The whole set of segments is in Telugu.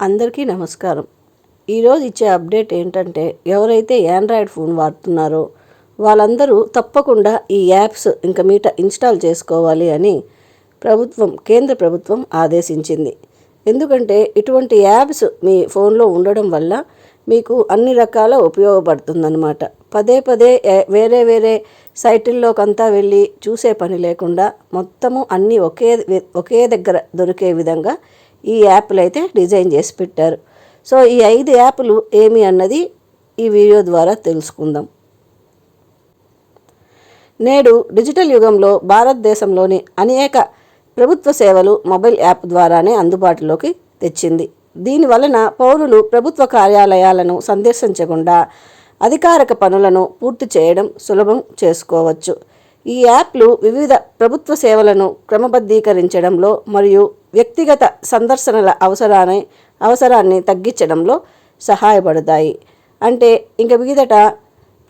అందరికీ నమస్కారం. ఈరోజు ఇచ్చే అప్డేట్ ఏంటంటే ఎవరైతే ఆండ్రాయిడ్ ఫోన్ వాడుతున్నారో వాళ్ళందరూ తప్పకుండా ఈ యాప్స్ ఇంక మీట ఇన్స్టాల్ చేసుకోవాలి అని ప్రభుత్వం కేంద్ర ప్రభుత్వం ఆదేశించింది. ఎందుకంటే ఇటువంటి యాప్స్ మీ ఫోన్లో ఉండడం వల్ల మీకు అన్ని రకాల ఉపయోగపడుతుందన్నమాట. పదే పదే వేరే వేరే సైటుల్లోకంతా వెళ్ళి చూసే పని లేకుండా మొత్తము అన్నీ ఒకే ఒకే దగ్గర దొరికే విధంగా ఈ యాప్లు అయితే డిజైన్ చేసి పెట్టారు. సో ఈ ఐదు యాప్లు ఏమి అన్నది ఈ వీడియో ద్వారా తెలుసుకుందాం. నేడు డిజిటల్ యుగంలో భారతదేశంలోని అనేక ప్రభుత్వ సేవలు మొబైల్ యాప్ ద్వారానే అందుబాటులోకి తెచ్చింది. దీని వలన పౌరులు ప్రభుత్వ కార్యాలయాలను సందర్శించకుండా అధికారిక పనులను పూర్తి చేయడం సులభం చేసుకోవచ్చు. ఈ యాప్లు వివిధ ప్రభుత్వ సేవలను క్రమబద్ధీకరించడంలో మరియు వ్యక్తిగత సందర్శనల అవసరాన్ని అవసరాన్ని తగ్గించడంలో సహాయపడతాయి. అంటే ఇంక మీదట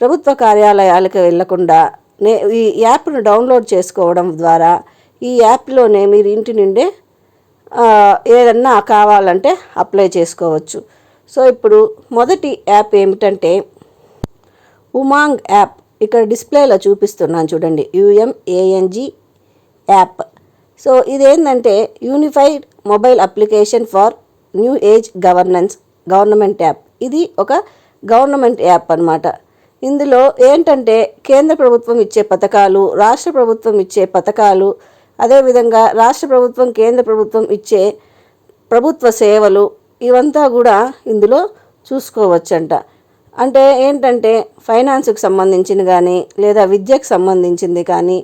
ప్రభుత్వ కార్యాలయాలకు వెళ్ళకుండా నే ఈ యాప్ను డౌన్లోడ్ చేసుకోవడం ద్వారా ఈ యాప్లోనే మీరు ఇంటి నుండే ఏదన్నా కావాలంటే అప్లై చేసుకోవచ్చు. సో ఇప్పుడు మొదటి యాప్ ఏమిటంటే ఉమాంగ్ యాప్. ఇక్కడ డిస్ప్లేలో చూపిస్తున్నాను చూడండి. UMANG app. సో ఇదేంటంటే unified mobile application for new age governance government app. ఇది ఒక గవర్నమెంట్ యాప్ అన్నమాట. ఇందులో ఏంటంటే కేంద్ర ప్రభుత్వం ఇచ్చే పథకాలు రాష్ట్ర ప్రభుత్వం ఇచ్చే పథకాలు అదేవిధంగా రాష్ట్ర ప్రభుత్వం కేంద్ర ప్రభుత్వం ఇచ్చే ప్రభుత్వ సేవలు ఇవంతా కూడా ఇందులో చూసుకోవచ్చంట. అంటే ఏంటంటే ఫైనాన్స్కి సంబంధించిన కానీ లేదా విద్యకు సంబంధించింది కానీ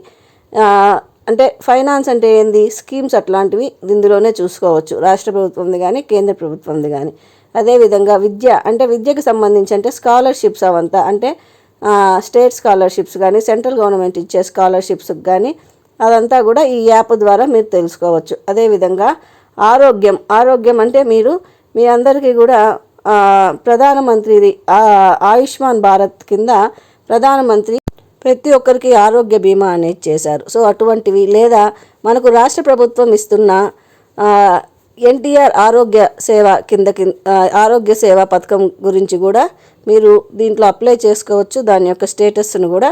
అంటే ఫైనాన్స్ అంటే ఏంది? స్కీమ్స్ అట్లాంటివి ఇందులోనే చూసుకోవచ్చు. రాష్ట్ర ప్రభుత్వంది కానీ కేంద్ర ప్రభుత్వంది కానీ. అదేవిధంగా విద్య అంటే విద్యకు సంబంధించి అంటే స్కాలర్షిప్స్ అవంతా అంటే స్టేట్ స్కాలర్షిప్స్ కానీ సెంట్రల్ గవర్నమెంట్ ఇచ్చే స్కాలర్షిప్స్కి కానీ అదంతా కూడా ఈ యాప్ ద్వారా మీరు తెలుసుకోవచ్చు. అదేవిధంగా ఆరోగ్యం ఆరోగ్యం అంటే మీరు మీ అందరికీ కూడా ప్రధానమంత్రిది ఆయుష్మాన్ భారత్ కింద ప్రధానమంత్రి ప్రతి ఒక్కరికి ఆరోగ్య బీమా అనేది చేశారు. సో అటువంటివి లేదా మనకు రాష్ట్ర ప్రభుత్వం ఇస్తున్న ఎన్టీఆర్ ఆరోగ్య సేవ కింద కింద ఆరోగ్య సేవ పథకం గురించి కూడా మీరు దీంట్లో అప్లై చేసుకోవచ్చు. దాని యొక్క స్టేటస్ను కూడా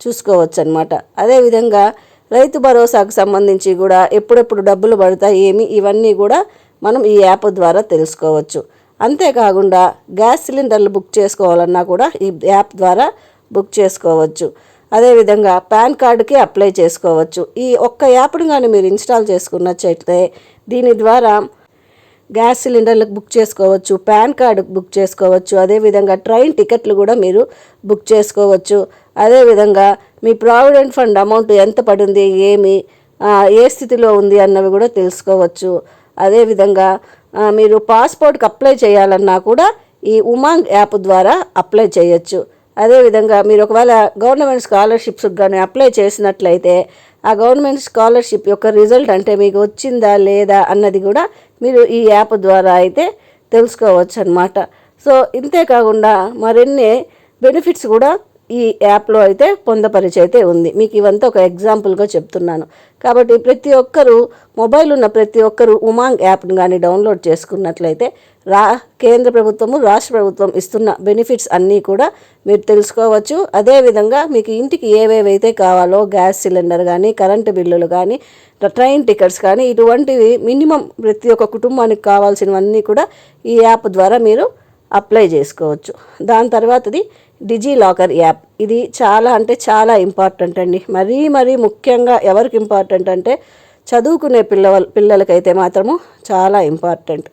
చూసుకోవచ్చు అనమాట అదేవిధంగా రైతు భరోసాకు సంబంధించి కూడా ఎప్పుడెప్పుడు డబ్బులు పడతాయి ఏమి ఇవన్నీ కూడా మనం ఈ యాప్ ద్వారా తెలుసుకోవచ్చు. అంతేకాకుండా గ్యాస్ సిలిండర్లు బుక్ చేసుకోవాలన్నా కూడా ఈ యాప్ ద్వారా బుక్ చేసుకోవచ్చు. అదేవిధంగా పాన్ కార్డుకి అప్లై చేసుకోవచ్చు. ఈ ఒక్క యాప్ను కానీ మీరు ఇన్స్టాల్ చేసుకున్నట్లయితే దీని ద్వారా గ్యాస్ సిలిండర్లకు బుక్ చేసుకోవచ్చు పాన్ కార్డు బుక్ చేసుకోవచ్చు అదేవిధంగా ట్రైన్ టికెట్లు కూడా మీరు బుక్ చేసుకోవచ్చు. అదేవిధంగా మీ ప్రావిడెంట్ ఫండ్ అమౌంట్ ఎంత పడింది ఏమి ఏ స్థితిలో ఉంది అన్నవి కూడా తెలుసుకోవచ్చు. అదేవిధంగా మీరు పాస్పోర్ట్కి అప్లై చేయాలన్నా కూడా ఈ ఉమాంగ్ యాప్ ద్వారా అప్లై చేయొచ్చు. అదేవిధంగా మీరు ఒకవేళ గవర్నమెంట్ స్కాలర్షిప్స్ కానీ అప్లై చేసినట్లయితే ఆ గవర్నమెంట్ స్కాలర్షిప్ యొక్క రిజల్ట్ అంటే మీకు వచ్చిందా లేదా అన్నది కూడా మీరు ఈ యాప్ ద్వారా అయితే తెలుసుకోవచ్చు అనమాట సో ఇంతే కాకుండా మరిన్ని బెనిఫిట్స్ కూడా ఈ యాప్లో అయితే పొందపరిచి అయితే ఉంది. మీకు ఇవంతా ఒక ఎగ్జాంపుల్గా చెప్తున్నాను. కాబట్టి ప్రతి ఒక్కరూ మొబైల్ ఉన్న ప్రతి ఒక్కరూ ఉమాంగ్ యాప్ను కానీ డౌన్లోడ్ చేసుకున్నట్లయితే రా కేంద్ర ప్రభుత్వము రాష్ట్ర ప్రభుత్వం ఇస్తున్న బెనిఫిట్స్ అన్నీ కూడా మీరు తెలుసుకోవచ్చు. అదేవిధంగా మీకు ఇంటికి ఏవేవైతే కావాలో గ్యాస్ సిలిండర్ కానీ కరెంటు బిల్లులు కానీ ట్రైన్ టికెట్స్ కానీ ఇటువంటివి మినిమం ప్రతి ఒక్క కుటుంబానికి కావాల్సినవన్నీ కూడా ఈ యాప్ ద్వారా మీరు అప్లై చేసుకోవచ్చు. దాని తర్వాతది డిజీ లాకర్ యాప్. ఇది చాలా అంటే చాలా ఇంపార్టెంట్ అండి. మరీ మరీ ముఖ్యంగా ఎవరికి ఇంపార్టెంట్ అంటే చదువుకునే పిల్ల పిల్లలకైతే మాత్రము చాలా ఇంపార్టెంట్.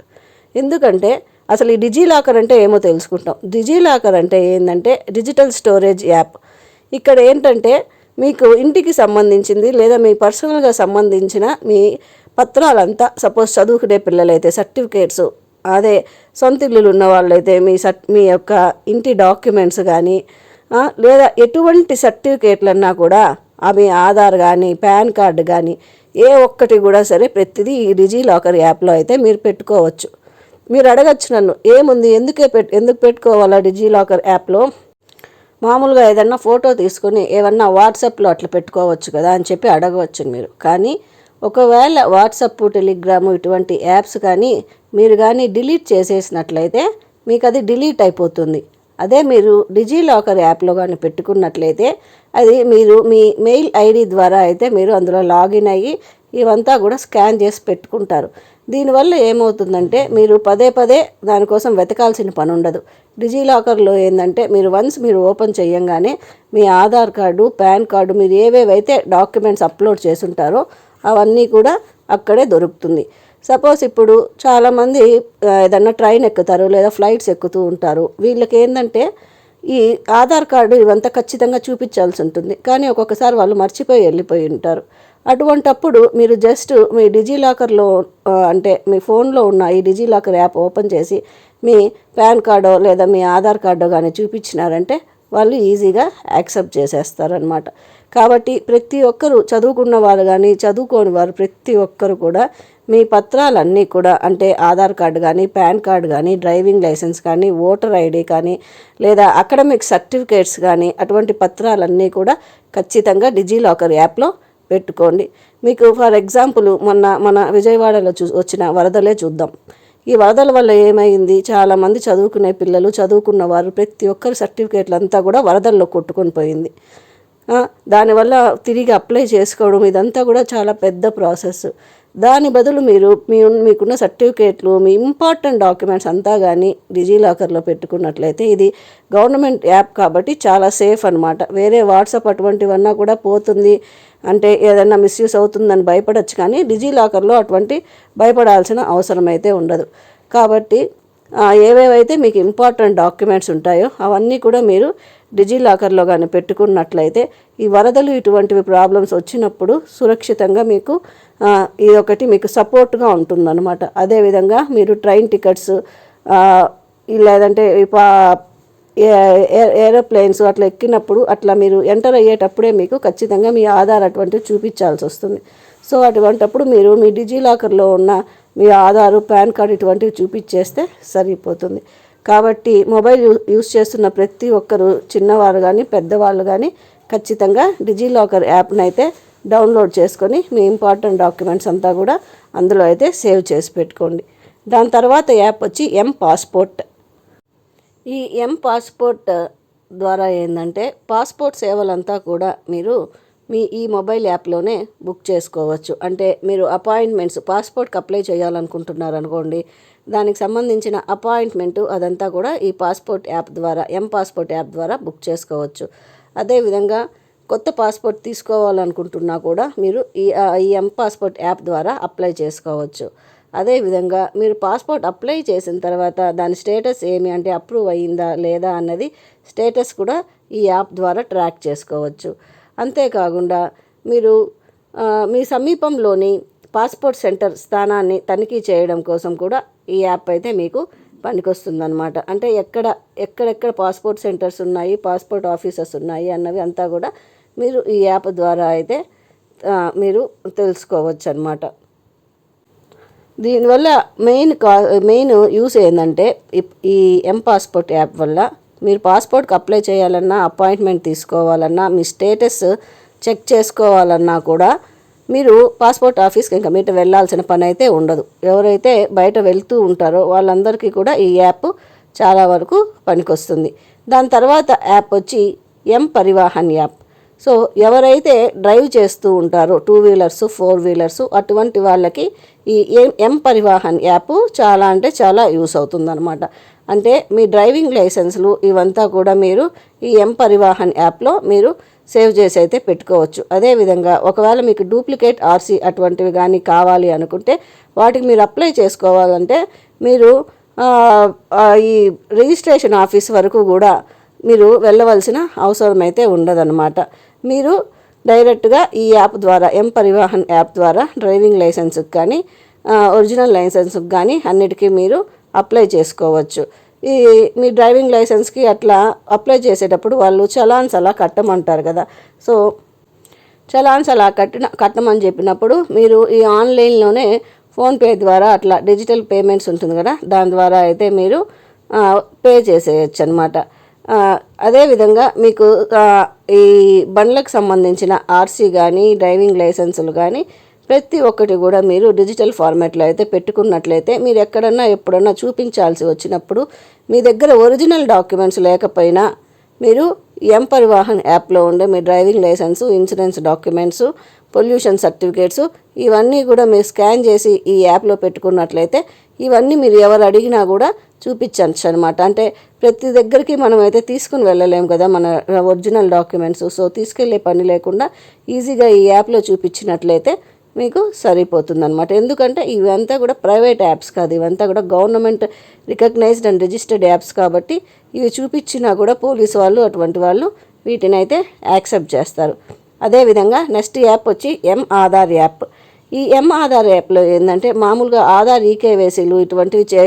ఎందుకంటే అసలు ఈ డిజీ లాకర్ అంటే ఏమో తెలుసుకుంటాం. డిజీ లాకర్ అంటే ఏంటంటే డిజిటల్ స్టోరేజ్ యాప్. ఇక్కడ ఏంటంటే మీకు ఇంటికి సంబంధించింది లేదా మీ పర్సనల్గా సంబంధించిన మీ పత్రాలంతా సపోజ్ చదువుకునే పిల్లలైతే సర్టిఫికేట్స్ అదే సొంత ఇల్లులు ఉన్న వాళ్ళైతే మీ సర్ట్ మీ యొక్క ఇంటి డాక్యుమెంట్స్ కానీ లేదా ఎటువంటి సర్టిఫికేట్లన్నా కూడా అవి ఆధార్ కానీ పాన్ కార్డు కానీ ఏ ఒక్కటి కూడా సరే ప్రతిదీ ఈ డిజీ లాకర్ యాప్లో అయితే మీరు పెట్టుకోవచ్చు. మీరు అడగచ్చు నన్ను ఏముంది ఎందుకే పెట్ ఎందుకు పెట్టుకోవాలా డిజీ లాకర్ యాప్లో? మామూలుగా ఏదన్నా ఫోటో తీసుకొని ఏమన్నా వాట్సాప్లో అట్లా పెట్టుకోవచ్చు కదా అని చెప్పి అడగవచ్చు మీరు. కానీ ఒకవేళ వాట్సప్ టెలిగ్రాము ఇటువంటి యాప్స్ కానీ మీరు కానీ డిలీట్ చేసేసినట్లయితే మీకు అది డిలీట్ అయిపోతుంది. అదే మీరు డిజిలాకర్ యాప్లో కానీ పెట్టుకున్నట్లయితే అది మీరు మీ మెయిల్ ఐడి ద్వారా అయితే మీరు అందులో లాగిన్ అయ్యి ఇవంతా కూడా స్కాన్ చేసి పెట్టుకుంటారు. దీనివల్ల ఏమవుతుందంటే మీరు పదే పదే దానికోసం వెతకాల్సిన పని ఉండదు. డిజిలాకర్లో ఏంటంటే మీరు వన్స్ మీరు ఓపెన్ చేయంగానే మీ ఆధార్ కార్డు పాన్ కార్డు మీరు ఏవేవైతే డాక్యుమెంట్స్ అప్లోడ్ చేసుంటారో అవన్నీ కూడా అక్కడే దొరుకుతుంది. సపోజ్ ఇప్పుడు చాలామంది ఏదన్నా ట్రైన్ ఎక్కుతారు లేదా ఫ్లైట్స్ ఎక్కుతూ ఉంటారు. వీళ్ళకి ఏంటంటే ఈ ఆధార్ కార్డు ఇవంతా ఖచ్చితంగా చూపించాల్సి ఉంటుంది. కానీ ఒక్కొక్కసారి వాళ్ళు మర్చిపోయి వెళ్ళిపోయి ఉంటారు. అటువంటప్పుడు మీరు జస్ట్ మీ డిజిలాకర్లో అంటే మీ ఫోన్లో ఉన్న ఈ డిజిలాకర్ యాప్ ఓపెన్ చేసి మీ పాన్ కార్డో లేదా మీ ఆధార్ కార్డో కానీ చూపించినారంటే వాళ్ళు ఈజీగా యాక్సెప్ట్ చేసేస్తారనమాట కాబట్టి ప్రతి ఒక్కరు చదువుకున్న వారు కానీ చదువుకోని వారు ప్రతి ఒక్కరు కూడా మీ పత్రాలన్నీ కూడా అంటే ఆధార్ కార్డు కానీ పాన్ కార్డు కానీ డ్రైవింగ్ లైసెన్స్ కానీ ఓటర్ ఐడి కానీ లేదా అకాడమిక్ సర్టిఫికేట్స్ కానీ అటువంటి పత్రాలన్నీ కూడా ఖచ్చితంగా డిజిలాకర్ యాప్లో పెట్టుకోండి. మీకు ఫర్ ఎగ్జాంపుల్ మొన్న మన విజయవాడలో చూ వచ్చిన వరదలే చూద్దాం. ఈ వరదల వల్ల ఏమైంది? చాలామంది చదువుకునే పిల్లలు చదువుకున్న వారు ప్రతి ఒక్కరి సర్టిఫికేట్లు అంతా కూడా వరదల్లో కొట్టుకొని పోయింది. దానివల్ల తిరిగి అప్లై చేసుకోవడం ఇదంతా కూడా చాలా పెద్ద ప్రాసెస్. దాని బదులు మీరు మీ మీకున్న సర్టిఫికేట్లు మీ ఇంపార్టెంట్ డాక్యుమెంట్స్ అంతా కానీ డిజిలాకర్లో పెట్టుకున్నట్లయితే ఇది గవర్నమెంట్ యాప్ కాబట్టి చాలా సేఫ్ అనమాట వేరే వాట్సాప్ అటువంటివన్నా కూడా పోతుంది. అంటే ఏదైనా మిస్యూస్ అవుతుందని భయపడచ్చు కానీ డిజిలాకర్లో అటువంటి భయపడాల్సిన అవసరం అయితే ఉండదు. కాబట్టి ఏవేవైతే మీకు ఇంపార్టెంట్ డాక్యుమెంట్స్ ఉంటాయో అవన్నీ కూడా మీరు డిజిలాకర్లో కానీ పెట్టుకున్నట్లయితే ఈ వరదలు ఇటువంటివి ప్రాబ్లమ్స్ వచ్చినప్పుడు సురక్షితంగా మీకు ఇది ఒకటి మీకు సపోర్ట్గా ఉంటుందన్నమాట. అదేవిధంగా మీరు ట్రైన్ టికెట్స్ లేదంటే పా- ఏ- ఏ- ఏరోప్లేన్స్ అట్లా ఎక్కినప్పుడు అట్లా మీరు ఎంటర్ అయ్యేటప్పుడే మీకు ఖచ్చితంగా మీ ఆధార్ అటువంటివి చూపించాల్సి వస్తుంది. సో అటువంటప్పుడు మీరు మీ డిజిలాకర్లో ఉన్న మీ ఆధారు పాన్ కార్డు ఇటువంటివి చూపించేస్తే సరిపోతుంది. కాబట్టి మొబైల్ యూస్ చేస్తున్న ప్రతి ఒక్కరు చిన్నవారు కానీ పెద్దవాళ్ళు కానీ ఖచ్చితంగా డిజిలాకర్ యాప్ని అయితే డౌన్లోడ్ చేసుకొని మీ ఇంపార్టెంట్ డాక్యుమెంట్స్ అంతా కూడా అందులో అయితే సేవ్ చేసి పెట్టుకోండి. దాని తర్వాత యాప్ వచ్చి ఎం పాస్పోర్ట్. ఈ ఎం పాస్పోర్ట్ ద్వారా ఏంటంటే పాస్పోర్ట్ సేవలంతా కూడా మీరు మీ ఈ మొబైల్ యాప్లోనే బుక్ చేసుకోవచ్చు. అంటే మీరు అపాయింట్మెంట్స్ పాస్పోర్ట్కి అప్లై చేయాలనుకుంటున్నారు అనుకోండి దానికి సంబంధించిన అపాయింట్మెంటు అదంతా కూడా ఈ పాస్పోర్ట్ యాప్ ద్వారా ఎం పాస్పోర్ట్ యాప్ ద్వారా బుక్ చేసుకోవచ్చు. అదేవిధంగా కొత్త పాస్పోర్ట్ తీసుకోవాలనుకుంటున్నా కూడా మీరు ఈ ఈ ఎం పాస్పోర్ట్ యాప్ ద్వారా అప్లై చేసుకోవచ్చు. అదేవిధంగా మీరు పాస్పోర్ట్ అప్లై చేసిన తర్వాత దాని స్టేటస్ ఏమి అంటే అప్రూవ్ అయ్యిందా లేదా అన్నది స్టేటస్ కూడా ఈ యాప్ ద్వారా ట్రాక్ చేసుకోవచ్చు. అంతేకాకుండా మీరు మీ సమీపంలోని పాస్పోర్ట్ సెంటర్ స్థానాన్ని తనిఖీ చేయడం కోసం కూడా ఈ యాప్ అయితే మీకు పనికొస్తుందన్నమాట. అంటే ఎక్కడ ఎక్కడెక్కడ పాస్పోర్ట్ సెంటర్స్ ఉన్నాయి పాస్పోర్ట్ ఆఫీసెస్ ఉన్నాయి అన్నవి అంతా కూడా మీరు ఈ యాప్ ద్వారా అయితే మీరు తెలుసుకోవచ్చు అనమాట దీనివల్ల మెయిన్ కా మెయిన్ యూస్ ఏంటంటే ఈ ఎం పాస్పోర్ట్ యాప్ వల్ల మీరు పాస్పోర్ట్కి అప్లై చేయాలన్నా అపాయింట్మెంట్ తీసుకోవాలన్నా మీ స్టేటస్ చెక్ చేసుకోవాలన్నా కూడా మీరు పాస్పోర్ట్ ఆఫీస్కి ఇంకా మీట వెళ్ళాల్సిన పని అయితే ఉండదు. ఎవరైతే బయట వెళ్తూ ఉంటారో వాళ్ళందరికీ కూడా ఈ యాప్ చాలా వరకు పనికొస్తుంది. దాని తర్వాత యాప్ వచ్చి ఎం పరివాహన్ యాప్. సో ఎవరైతే డ్రైవ్ చేస్తూ ఉంటారో టూ వీలర్స్ ఫోర్ వీలర్స్ అటువంటి వాళ్ళకి ఈ ఎం ఎం పరివాహన్ యాప్ చాలా అంటే చాలా యూస్ అవుతుందన్నమాట. అంటే మీ డ్రైవింగ్ లైసెన్స్లు ఇవంతా కూడా మీరు ఈ ఎం పరివాహన్ యాప్లో మీరు సేవ్ చేసి అయితే పెట్టుకోవచ్చు. అదేవిధంగా ఒకవేళ మీకు డూప్లికేట్ ఆర్సీ అటువంటివి కానీ కావాలి అనుకుంటే వాటికి మీరు అప్లై చేసుకోవాలంటే మీరు ఈ రిజిస్ట్రేషన్ ఆఫీస్ వరకు కూడా మీరు వెళ్ళవలసిన అవసరం అయితే ఉండదన్నమాట. మీరు డైరెక్ట్గా ఈ యాప్ ద్వారా ఎం పరివాహన్ యాప్ ద్వారా డ్రైవింగ్ లైసెన్స్కి కానీ ఒరిజినల్ లైసెన్స్కి కానీ అన్నిటికీ మీరు అప్లై చేసుకోవచ్చు. ఈ మీ డ్రైవింగ్ లైసెన్స్కి అట్లా అప్లై చేసేటప్పుడు వాళ్ళు చలాన్స్ అలా కట్టమంటారు కదా. సో చలాన్స్ అలా కట్టిన కట్టమని చెప్పినప్పుడు మీరు ఈ ఆన్లైన్లోనే ఫోన్పే ద్వారా అట్లా డిజిటల్ పేమెంట్స్ ఉంటుంది కదా దాని ద్వారా అయితే మీరు పే చేసేయచ్చు అనమాట అదేవిధంగా మీకు ఈ బండ్లకు సంబంధించిన ఆర్సీ కానీ డ్రైవింగ్ లైసెన్సులు కానీ ప్రతి ఒక్కటి కూడా మీరు డిజిటల్ ఫార్మాట్లో అయితే పెట్టుకున్నట్లయితే మీరు ఎక్కడన్నా ఎప్పుడన్నా చూపించాల్సి వచ్చినప్పుడు మీ దగ్గర ఒరిజినల్ డాక్యుమెంట్స్ లేకపోయినా మీరు ఎం పరివాహన్ యాప్లో ఉండే మీ driving licence insurance documents pollution certificates ఇవన్నీ కూడా మీరు స్కాన్ చేసి ఈ యాప్లో పెట్టుకున్నట్లయితే ఇవన్నీ మీరు ఎవరు అడిగినా కూడా చూపించచ్చు అనమాట అంటే ప్రతి దగ్గరికి మనం అయితే తీసుకుని వెళ్ళలేము కదా మన ఒరిజినల్ డాక్యుమెంట్స్. సో తీసుకెళ్ళే పని లేకుండా ఈజీగా ఈ యాప్లో చూపించినట్లయితే మీకు సరిపోతుంది అనమాట ఎందుకంటే ఇవంతా కూడా ప్రైవేట్ యాప్స్ కాదు. ఇవంతా కూడా government recognised and registered apps కాబట్టి ఇవి చూపించినా కూడా పోలీస్ వాళ్ళు అటువంటి వాళ్ళు వీటిని అయితే యాక్సెప్ట్ చేస్తారు. అదేవిధంగా నెక్స్ట్ యాప్ వచ్చి ఎం ఆధార్ యాప్. ఈ ఎం ఆధార్ యాప్లో ఏంటంటే మామూలుగా ఆధార్ ఈకేవైసీలు ఇటువంటివి చే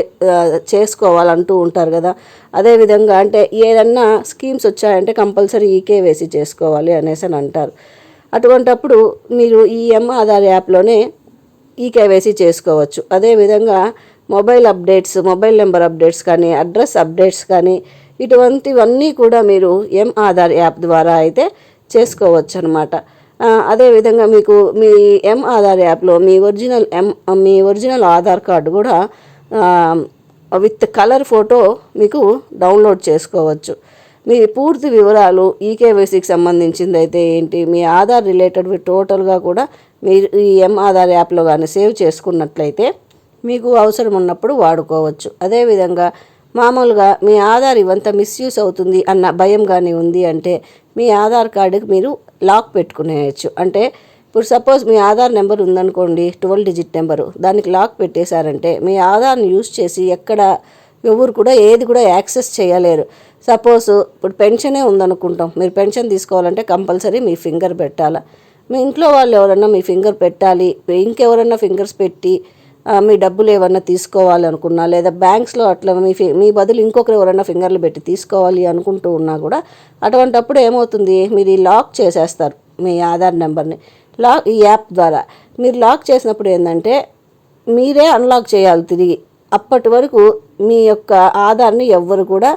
చేసుకోవాలంటూ ఉంటారు కదా. అదేవిధంగా అంటే ఏదన్నా స్కీమ్స్ వచ్చాయంటే కంపల్సరీ ఈకేవైసీ చేసుకోవాలి అనేసి అని అంటారు. అటువంటప్పుడు మీరు ఈ ఎం ఆధార్ యాప్లోనే ఈకేవైసీ చేసుకోవచ్చు. అదేవిధంగా mobile updates mobile number updates కానీ అడ్రస్ అప్డేట్స్ కానీ ఇటువంటివన్నీ కూడా మీరు ఎం ఆధార్ యాప్ ద్వారా అయితే చేసుకోవచ్చు అనమాట అదేవిధంగా మీకు మీ ఎం ఆధార్ యాప్లో మీ ఒరిజినల్ ఎం మీ ఒరిజినల్ ఆధార్ కార్డు కూడా విత్ కలర్ ఫోటో మీకు డౌన్లోడ్ చేసుకోవచ్చు. మీ పూర్తి వివరాలు ఈకేవైసీకి సంబంధించింది అయితే ఏంటి? మీ ఆధార్ రిలేటెడ్ టోటల్గా కూడా మీరు ఈ ఎం ఆధార్ యాప్లో కానీ సేవ్ చేసుకున్నట్లయితే మీకు అవసరం ఉన్నప్పుడు వాడుకోవచ్చు అదేవిధంగా మామూలుగా మీ ఆధార్ ఇవంతా మిస్యూస్ అవుతుంది అన్న భయంగానే ఉంది అంటే మీ ఆధార్ కార్డుకి మీరు లాక్ పెట్టుకునేయచ్చు. అంటే ఇప్పుడు సపోజ్ మీ ఆధార్ నెంబర్ ఉందనుకోండి ట్వెల్వ్ డిజిట్ నెంబరు దానికి లాక్ పెట్టేశారంటే మీ ఆధార్ని యూస్ చేసి ఎక్కడ ఎవరు కూడా ఏది కూడా యాక్సెస్ చేయలేరు. సపోజ్ ఇప్పుడు పెన్షనే ఉందనుకుంటాం మీరు పెన్షన్ తీసుకోవాలంటే కంపల్సరీ మీ ఫింగర్ పెట్టాలా? మీ ఇంట్లో వాళ్ళు ఎవరన్నా మీ ఫింగర్ పెట్టాలి ఇంకెవరన్నా ఫింగర్స్ పెట్టి మీ డబ్బులు ఏమన్నా తీసుకోవాలనుకున్నా లేదా బ్యాంక్స్లో అట్లా మీ మీ బదులు ఇంకొకరు ఎవరైనా ఫింగర్లు పెట్టి తీసుకోవాలి అనుకుంటూ ఉన్నా కూడా అటువంటప్పుడు ఏమవుతుంది? మీరు ఈ లాక్ చేసేస్తారు మీ ఆధార్ నెంబర్ని. లాక్ ఈ యాప్ ద్వారా. మీరు లాక్ చేసినప్పుడు ఏంటంటే మీరే అన్లాక్ చేయాలి తిరిగి. అప్పటి వరకు మీ యొక్క ఆధార్ని ఎవ్వరు కూడా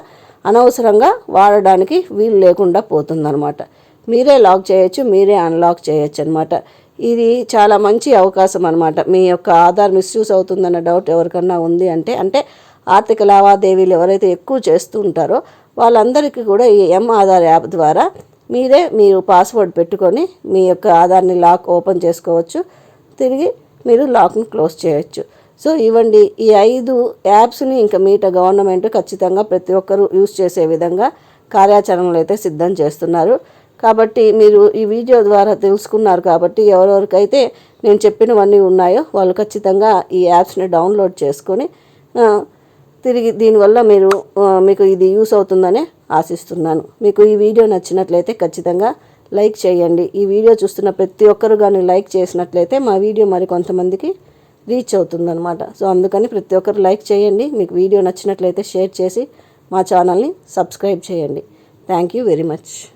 అనవసరంగా వాడడానికి వీలు లేకుండా పోతుందన్నమాట. మీరే లాక్ చేయొచ్చు మీరే అన్లాక్ చేయొచ్చు అనమాట ఇది చాలా మంచి అవకాశం అనమాట మీ యొక్క ఆధార్ మిస్యూస్ అవుతుందన్న డౌట్ ఎవరికన్నా ఉంది అంటే అంటే ఆర్థిక లావాదేవీలు ఎవరైతే ఎక్కువ చేస్తూ ఉంటారో వాళ్ళందరికీ కూడా ఈ ఎం ఆధార్ యాప్ ద్వారా మీరే మీరు పాస్వర్డ్ పెట్టుకొని మీ యొక్క ఆధార్ని లాక్ ఓపెన్ చేసుకోవచ్చు. తిరిగి మీరు లాక్ని క్లోజ్ చేయొచ్చు. సో ఇవ్వండి. ఈ ఐదు యాప్స్ని ఇంకా మీట గవర్నమెంట్ ఖచ్చితంగా ప్రతి ఒక్కరూ యూస్ చేసే విధంగా కార్యాచరణలు అయితే సిద్ధం చేస్తున్నారు. కాబట్టి మీరు ఈ వీడియో ద్వారా తెలుసుకున్నారు కాబట్టి ఎవరెవరికైతే నేను చెప్పినవన్నీ ఉన్నాయో వాళ్ళు ఖచ్చితంగా ఈ యాప్స్ని డౌన్లోడ్ చేసుకొని తిరిగి దీనివల్ల మీరు మీకు ఇది యూస్ అవుతుందనే ఆశిస్తున్నాను. మీకు ఈ వీడియో నచ్చినట్లయితే ఖచ్చితంగా లైక్ చేయండి. ఈ వీడియో చూస్తున్న ప్రతి ఒక్కరు కానీ లైక్ చేసినట్లయితే మా వీడియో మరి కొంతమందికి రీచ్ అవుతుందన్నమాట. సో అందుకని ప్రతి ఒక్కరు లైక్ చేయండి. మీకు వీడియో నచ్చినట్లయితే షేర్ చేసి మా ఛానల్ని సబ్స్క్రైబ్ చేయండి. Thank you very much.